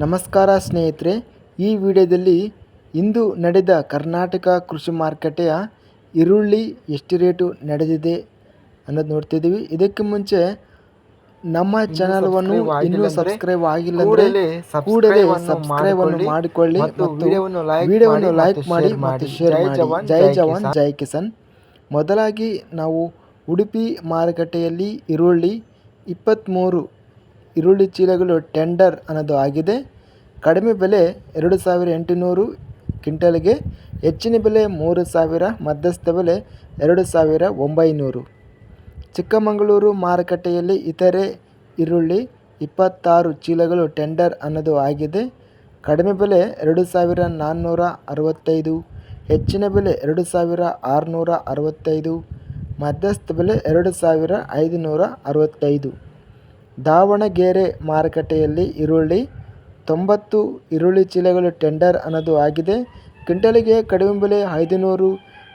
ನಮಸ್ಕಾರ ಸ್ನೇಹಿತರೆ ಈ ವಿಡಿಯೋದಲ್ಲಿ ಇಂದು ನಡೆದ ಕರ್ನಾಟಕ ಕೃಷಿ ಮಾರುಕಟ್ಟೆಯ ಈರುಳ್ಳಿ ಎಷ್ಟು ರೇಟು ನಡೆದಿದೆ ಅನ್ನೋದು ನೋಡ್ತಿದ್ದೀವಿ. ಇದಕ್ಕೆ ಮುಂಚೆ ನಮ್ಮ ಚಾನಲ್ವನ್ನು ಇನ್ನೂ ಸಬ್ಸ್ಕ್ರೈಬ್ ಆಗಿಲ್ಲ ಅಂದರೆ ಕೂಡಲೇ ಸಬ್ಸ್ಕ್ರೈಬ್ ಅನ್ನು ಮಾಡಿಕೊಳ್ಳಿ ಮತ್ತು ವಿಡಿಯೋವನ್ನು ಲೈಕ್ ಮಾಡಿ ಮತ್ತು ಶೇರ್ ಮಾಡಿ ಜೈ ಜವಾನ್ ಜೈ ಕಿಸಾನ್. ಮೊದಲಾಗಿ ನಾವು ಉಡುಪಿ ಮಾರುಕಟ್ಟೆಯಲ್ಲಿ ಈರುಳ್ಳಿ ಇಪ್ಪತ್ತ್ಮೂರು ಈರುಳ್ಳಿ ಚೀಲಗಳು ಟೆಂಡರ್ ಅನ್ನೋದು ಆಗಿದೆ. ಕಡಿಮೆ ಬೆಲೆ ಎರಡು ಸಾವಿರ ಎಂಟುನೂರು ಕ್ವಿಂಟಲ್ಗೆ, ಹೆಚ್ಚಿನ ಬೆಲೆ ಮೂರು ಸಾವಿರ, ಮಧ್ಯಸ್ಥ ಬೆಲೆ ಎರಡು ಸಾವಿರ ಒಂಬೈನೂರು. ಚಿಕ್ಕಮಗಳೂರು ಮಾರುಕಟ್ಟೆಯಲ್ಲಿ ಇತರೆ ಈರುಳ್ಳಿ ಇಪ್ಪತ್ತಾರು ಚೀಲಗಳು ಟೆಂಡರ್ ಅನ್ನೋದು ಆಗಿದೆ. ಕಡಿಮೆ ಬೆಲೆ ಎರಡು ಸಾವಿರ ನಾನ್ನೂರ ಅರವತ್ತೈದು, ಹೆಚ್ಚಿನ ಬೆಲೆ ಎರಡು ಸಾವಿರ ಆರುನೂರ ಅರವತ್ತೈದು, ಮಧ್ಯಸ್ಥ ಬೆಲೆ ಎರಡು ಸಾವಿರ ಐದುನೂರ ಅರವತ್ತೈದು. ದಾವಣಗೆರೆ ಮಾರುಕಟ್ಟೆಯಲ್ಲಿ ಈರುಳ್ಳಿ, ತೊಂಬತ್ತು ಈರುಳ್ಳಿ ಚೀಲಗಳು ಟೆಂಡರ್ ಅನ್ನೋದು ಆಗಿದೆ. ಕ್ವಿಂಟಲಿಗೆ ಕಡಿಮೆ ಬೆಲೆ ಐದುನೂರು,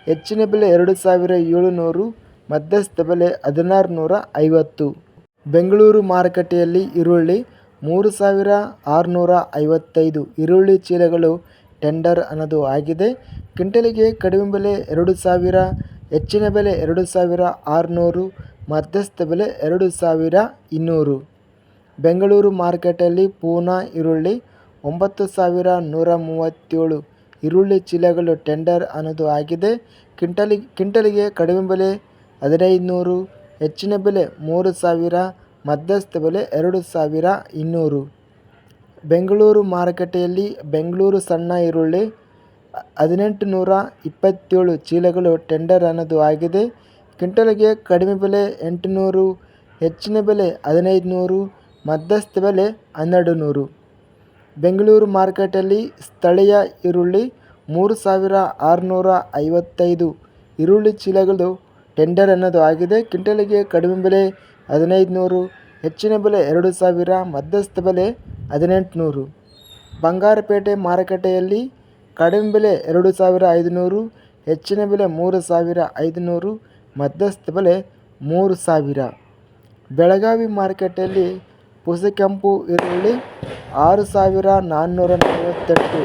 ಹೆಚ್ಚಿನ ಬೆಲೆ ಎರಡು ಸಾವಿರ ಏಳುನೂರು, ಮಧ್ಯಸ್ಥ ಬೆಲೆ ಹದಿನಾರು ನೂರ ಐವತ್ತು. ಬೆಂಗಳೂರು ಮಾರುಕಟ್ಟೆಯಲ್ಲಿ ಈರುಳ್ಳಿ ಮೂರು ಸಾವಿರ ಆರುನೂರ ಐವತ್ತೈದು. ಈರುಳ್ಳಿ ಚೀಲಗಳು ಟೆಂಡರ್ ಅನ್ನೋದು ಆಗಿದೆ. ಕ್ವಿಂಟಲಿಗೆ ಕಡಿಮೆ ಬೆಲೆ ಎರಡು ಸಾವಿರ, ಹೆಚ್ಚಿನ ಬೆಲೆ ಎರಡು ಸಾವಿರ ಆರುನೂರು ಮಧ್ಯಸ್ಥ ಬೆಲೆ ಎರಡು ಸಾವಿರ ಇನ್ನೂರು. ಬೆಂಗಳೂರು ಮಾರ್ಕೆಟಲ್ಲಿ ಪೂನಾ ಈರುಳ್ಳಿ ಒಂಬತ್ತು ಸಾವಿರ ನೂರ ಮೂವತ್ತೇಳು. ಈರುಳ್ಳಿ ಚೀಲಗಳು ಟೆಂಡರ್ ಅನ್ನೋದು ಆಗಿದೆ. ಕ್ವಿಂಟಲಿ ಕ್ವಿಂಟಲಿಗೆ ಕಡಿಮೆ ಬೆಲೆ ಹದಿನೈದು ನೂರು ಹೆಚ್ಚಿನ ಬೆಲೆ ಮೂರು ಸಾವಿರ, ಮಧ್ಯಸ್ಥ ಬೆಲೆ ಎರಡು ಸಾವಿರ ಇನ್ನೂರು. ಬೆಂಗಳೂರು ಮಾರುಕಟ್ಟೆಯಲ್ಲಿ ಬೆಂಗಳೂರು ಸಣ್ಣ ಈರುಳ್ಳಿ ಹದಿನೆಂಟು ನೂರ ಇಪ್ಪತ್ತೇಳು ಚೀಲಗಳು ಟೆಂಡರ್ ಅನ್ನೋದು ಆಗಿದೆ. ಕ್ವಿಂಟಲಿಗೆ ಕಡಿಮೆ ಬೆಲೆ ಎಂಟುನೂರು, ಹೆಚ್ಚಿನ ಬೆಲೆ ಹದಿನೈದು ನೂರು ಮಧ್ಯಸ್ಥ ಬೆಲೆ ಹನ್ನೆರಡು ನೂರು ಬೆಂಗಳೂರು ಮಾರ್ಕೆಟಲ್ಲಿ ಸ್ಥಳೀಯ ಈರುಳ್ಳಿ ಮೂರು ಸಾವಿರ ಆರುನೂರ ಐವತ್ತೈದು ಈರುಳ್ಳಿ ಚೀಲಗಳು ಟೆಂಡರ್ ಅನ್ನೋದು ಆಗಿದೆ. ಕ್ವಿಂಟಲಿಗೆ ಕಡಿಮೆ ಬೆಲೆ ಹದಿನೈದು ನೂರು ಹೆಚ್ಚಿನ ಬೆಲೆ ಎರಡು ಸಾವಿರ, ಮಧ್ಯಸ್ಥ ಬೆಲೆ ಹದಿನೆಂಟುನೂರು. ಬಂಗಾರಪೇಟೆ ಮಾರುಕಟ್ಟೆಯಲ್ಲಿ ಕಡಿಮೆ ಬೆಲೆ ಎರಡು ಸಾವಿರ ಐದುನೂರು, ಹೆಚ್ಚಿನ ಬೆಲೆ ಮೂರು ಸಾವಿರ ಐದುನೂರು ಮಧ್ಯಸ್ಥ ಬೆಲೆ ಮೂರು ಸಾವಿರ. ಬೆಳಗಾವಿ ಮಾರ್ಕೆಟಲ್ಲಿ ಕೆಂಪು ಈರುಳ್ಳಿ ಆರು ಸಾವಿರ ನಾನ್ನೂರ ನಲವತ್ತೆಂಟು.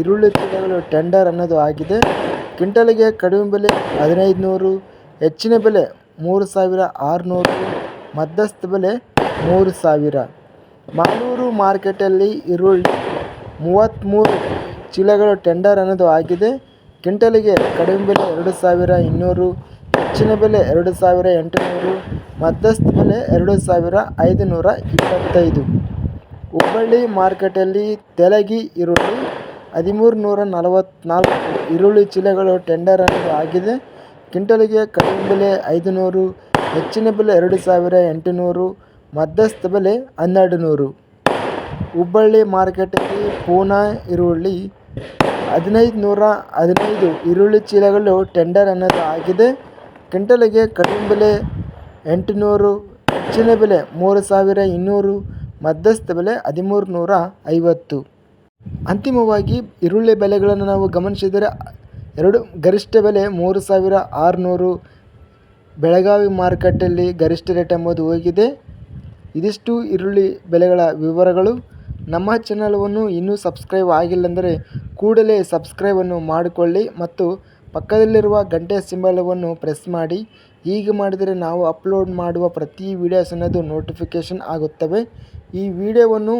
ಈರುಳ್ಳಿ ಚೀಲಗಳು ಟೆಂಡರ್ ಅನ್ನೋದು ಆಗಿದೆ. ಕ್ವಿಂಟಲಿಗೆ ಕಡಿಮೆ ಬೆಲೆ ಹದಿನೈದು ನೂರು ಹೆಚ್ಚಿನ ಬೆಲೆ ಮೂರು ಸಾವಿರ ಆರುನೂರು, ಮಧ್ಯಸ್ಥ ಬೆಲೆ ಮೂರು ಸಾವಿರ. ಮಾಲೂರು ಮಾರ್ಕೆಟಲ್ಲಿ ಈರುಳ್ಳಿ ಮೂವತ್ತ್ಮೂರು ಚೀಲಗಳು ಟೆಂಡರ್ ಅನ್ನೋದು ಆಗಿದೆ. ಕ್ವಿಂಟಲಿಗೆ ಕಡಿಮೆ ಬೆಲೆ ಎರಡು ಸಾವಿರ ಇನ್ನೂರು ಹೆಚ್ಚಿನ ಬೆಲೆ ಎರಡು ಸಾವಿರ ಎಂಟುನೂರು, ಮಧ್ಯಸ್ಥ ಬೆಲೆ ಎರಡು ಸಾವಿರ ಐದುನೂರ ಇಪ್ಪತ್ತೈದು. ಹುಬ್ಬಳ್ಳಿ ಮಾರ್ಕೆಟಲ್ಲಿ ತೆಲಗಿ ಈರುಳ್ಳಿ ಹದಿಮೂರು ನೂರ ನಲವತ್ತ್ನಾಲ್ಕು ಈರುಳ್ಳಿ ಚೀಲಗಳು ಟೆಂಡರ್ ಅನ್ನೋದು ಆಗಿದೆ. ಕ್ವಿಂಟಲಿಗೆ ಕಡಿಮೆ ಬೆಲೆ ಐದುನೂರು, ಹೆಚ್ಚಿನ ಬೆಲೆ ಎರಡು ಸಾವಿರ ಎಂಟುನೂರು, ಮಧ್ಯಸ್ಥ ಬೆಲೆ ಹನ್ನೆರಡು ನೂರು ಹುಬ್ಬಳ್ಳಿ ಮಾರ್ಕೆಟಲ್ಲಿ ಪೂನಾ ಈರುಳ್ಳಿ ಹದಿನೈದು ನೂರ ಹದಿನೈದು ಈರುಳ್ಳಿ ಚೀಲಗಳು ಟೆಂಡರ್ ಅನ್ನೋದು ಆಗಿದೆ. ಕ್ವಿಂಟಲಿಗೆ ಕಡಿಮೆ ಬೆಲೆ ಎಂಟುನೂರು, ಹೆಚ್ಚಿನ ಬೆಲೆ ಮೂರು ಸಾವಿರ ಇನ್ನೂರು, ಮಧ್ಯಸ್ಥ ಬೆಲೆ ಹದಿಮೂರು ನೂರ ಐವತ್ತು. ಅಂತಿಮವಾಗಿ ಈರುಳ್ಳಿ ಬೆಲೆಗಳನ್ನು ನಾವು ಗಮನಿಸಿದರೆ ಎರಡು ಗರಿಷ್ಠ ಬೆಲೆ ಮೂರು ಸಾವಿರ ಆರುನೂರು. ಬೆಳಗಾವಿ ಮಾರುಕಟ್ಟೆಯಲ್ಲಿ ಗರಿಷ್ಠ ರೇಟ್ ಎಂಬುದು ಹೋಗಿದೆ. ಇದಿಷ್ಟು ಈರುಳ್ಳಿ ಬೆಲೆಗಳ ವಿವರಗಳು. ನಮ್ಮ ಚಾನಲವನ್ನು ಇನ್ನೂ ಸಬ್ಸ್ಕ್ರೈಬ್ ಆಗಿಲ್ಲಂದರೆ ಕೂಡಲೇ ಸಬ್ಸ್ಕ್ರೈಬನ್ನು ಮಾಡಿಕೊಳ್ಳಿ ಮತ್ತು ಪಕ್ಕದಲ್ಲಿರುವ ಗಂಟೆ ಸಿಂಬಲವನ್ನು ಪ್ರೆಸ್ ಮಾಡಿ, ಹೀಗೆ ಮಾಡಿದರೆ ನಾವು ಅಪ್ಲೋಡ್ ಮಾಡುವ ಪ್ರತಿ ವೀಡಿಯೋಸ್ ಅನ್ನೋದು ನೋಟಿಫಿಕೇಷನ್ ಆಗುತ್ತವೆ. ಈ ವಿಡಿಯೋವನ್ನು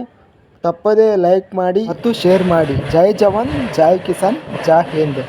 ತಪ್ಪದೇ ಲೈಕ್ ಮಾಡಿ ಮತ್ತು ಶೇರ್ ಮಾಡಿ. ಜೈ ಜವಾನ್, ಜೈ ಕಿಸಾನ್, ಜೈ ಹಿಂದ್.